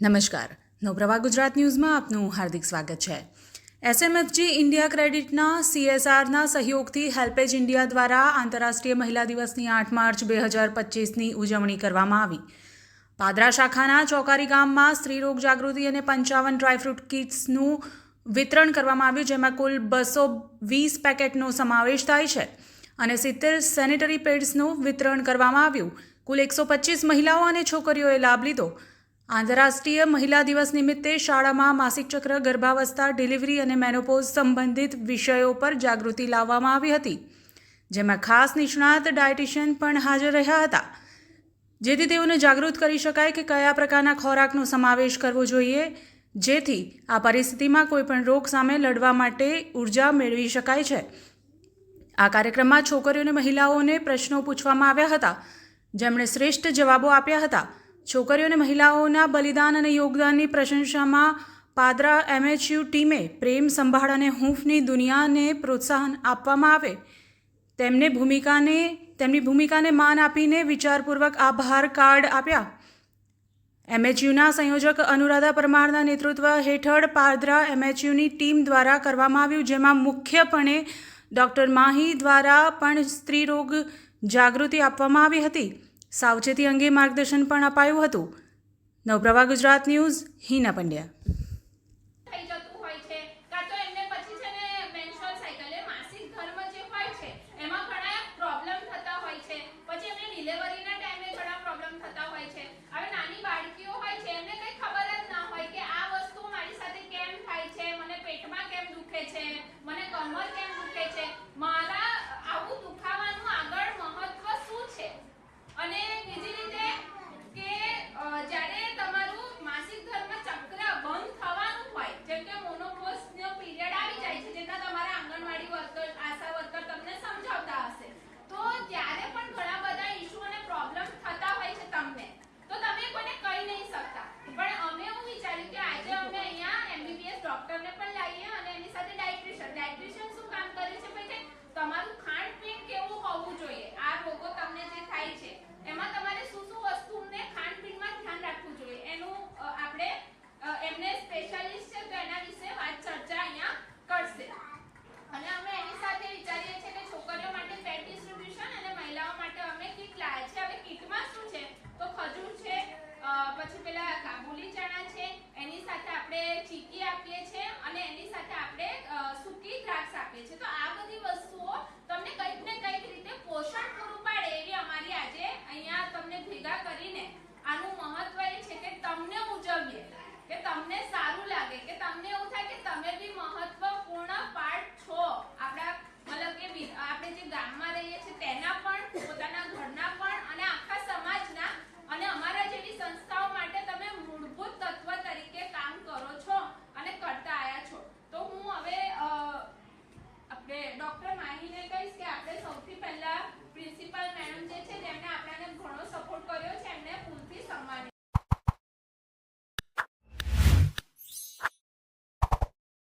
નમસ્કાર. નવપ્રભા ગુજરાત ન્યૂઝમાં આપનું હાર્દિક સ્વાગત છે. એસએમએફજી ઇન્ડિયા ક્રેડિટના સીએસઆરના સહયોગથી હેલ્પેજ ઇન્ડિયા દ્વારા આંતરરાષ્ટ્રીય મહિલા દિવસની આઠ માર્ચ બે હજાર પચીસની ઉજવણી કરવામાં આવી. પાદરા શાખાના ચોકારી ગામમાં સ્ત્રીરોગ જાગૃતિ અને પંચાવન ડ્રાયફ્રૂટ કિટ્સનું વિતરણ કરવામાં આવ્યું, જેમાં કુલ બસો વીસ પેકેટનો સમાવેશ થાય છે અને સિત્તેર સેનિટરી પેડ્સનું વિતરણ કરવામાં આવ્યું. કુલ એકસો પચીસ મહિલાઓ અને છોકરીઓએ લાભ લીધો. આંતરરાષ્ટ્રીય મહિલા દિવસ નિમિત્તે શાળામાં માસિક ચક્ર, ગર્ભાવસ્થા, ડિલિવરી અને મેનોપોઝ સંબંધિત વિષયો પર જાગૃતિ લાવવામાં આવી હતી. જેમાં ખાસ નિષ્ણાત ડાયટિશિયન પણ હાજર રહ્યા હતા. જેથી તેઓને જાગૃત કરી શકાય કે કયા પ્રકારના ખોરાકનો સમાવેશ કરવો જોઈએ. જેથી આ પરિસ્થિતિમાં કોઈપણ રોગ સામે લડવા માટે ઊર્જા મેળવી શકાય છે. આ કાર્યક્રમમાં છોકરીઓ અને મહિલાઓને પ્રશ્નો પૂછવામાં આવ્યા હતા. જેમણે શ્રેષ્ઠ જવાબો આપ્યા હતા. છોકરીઓ અને મહિલાઓના બલિદાન અને યોગદાનની પ્રશંસામાં પાદરા એમએચયુ ટીમે પ્રેમ, સંભાળ અને હૂંફની દુનિયાને પ્રોત્સાહન આપવામાં આવે. તેમને ભૂમિકાને, તેમની ભૂમિકાને માન આપીને વિચારપૂર્વક આભાર કાર્ડ આપ્યા. એમએચયુના સંયોજક અનુરાધા પરમારના નેતૃત્વ હેઠળ પાદરા એમએચયુની ટીમ દ્વારા કરવામાં આવ્યું, જેમાં મુખ્યપણે ડૉક્ટર માહી દ્વારા પણ સ્ત્રીરોગ જાગૃતિ આપવામાં આવી હતી. સાવચેતી અંગે માર્ગદર્શન પણ અપાયું હતું. નવપ્રભા ગુજરાત ન્યૂઝ હિના પંડ્યા થઈ જતું હોય છે કાં તો એમને પછી છે ને મેન્સ્ટ્રુઅલ સાયકલ એ માસિક ધર્મ જે હોય છે એમાં ઘણા પ્રોબ્લેમ થતા હોય છે પછી એમને ડિલિવરીના ટાઈમે ઘણા પ્રોબ્લેમ થતા હોય છે હવે નાની બાળકીઓ હોય છે એમને કંઈ ખબર જ ના હોય કે આ વસ્તુ મારી સાથે કેમ થાય છે મને પેટમાં કેમ દુખે છે મને કમર કેમ દુખે છે મારા આવું દુખાવાનું આગળ મહત્વ શું છે અને બીજી રીતે કે અ, જ્યારે તમારું માસિક ધર્મ ચક્ર બંધ થવાનું હોય જેમ કે મોનોપોઝનો પીરિયડ આવી જાય છે જેના તમારા આંગણવાડી વર્કર આશા વર્કર તમને સમજાવતા હશે તો ત્યારે પણ ઘણા બધા ઇશ્યુ અને પ્રોબ્લેમ થતા હોય છે તમને તો તમે કોઈને કહી નહીં શકતા પણ અમે એવું વિચાર્યું કે આજે અમે અહીંયા એમબીબીએસ ડોક્ટરને પણ લાવીએ અને એની સાથે ડાયટ્રિશિયન ડાયટ્રિશિયન શું કામ કરે છે ભાઈ તમારું ખાનપીણ કેવું હોવું જોઈએ? આ રોગો તમને જે થાય છે, એમાં તમારે શું શું વસ્તુને ખાણપીણમાં ધ્યાન રાખવું જોઈએ? એનું આપણે એમને સ્પેશિયાલિસ્ટ છે તો એના વિશે વાત ચર્ચા અહીંયા કરશે. અને અમે એની સાથે વિચારીએ છીએ કે છોકરીઓ માટે પેટ ડિસ્ટ્રીબ્યુશન અને મહિલાઓ માટે અમે કીટ લાવ્યા છે હવે કીટમાં શું છે? તો ખજૂર છે પછી પેલા કાબુલી ચણા છે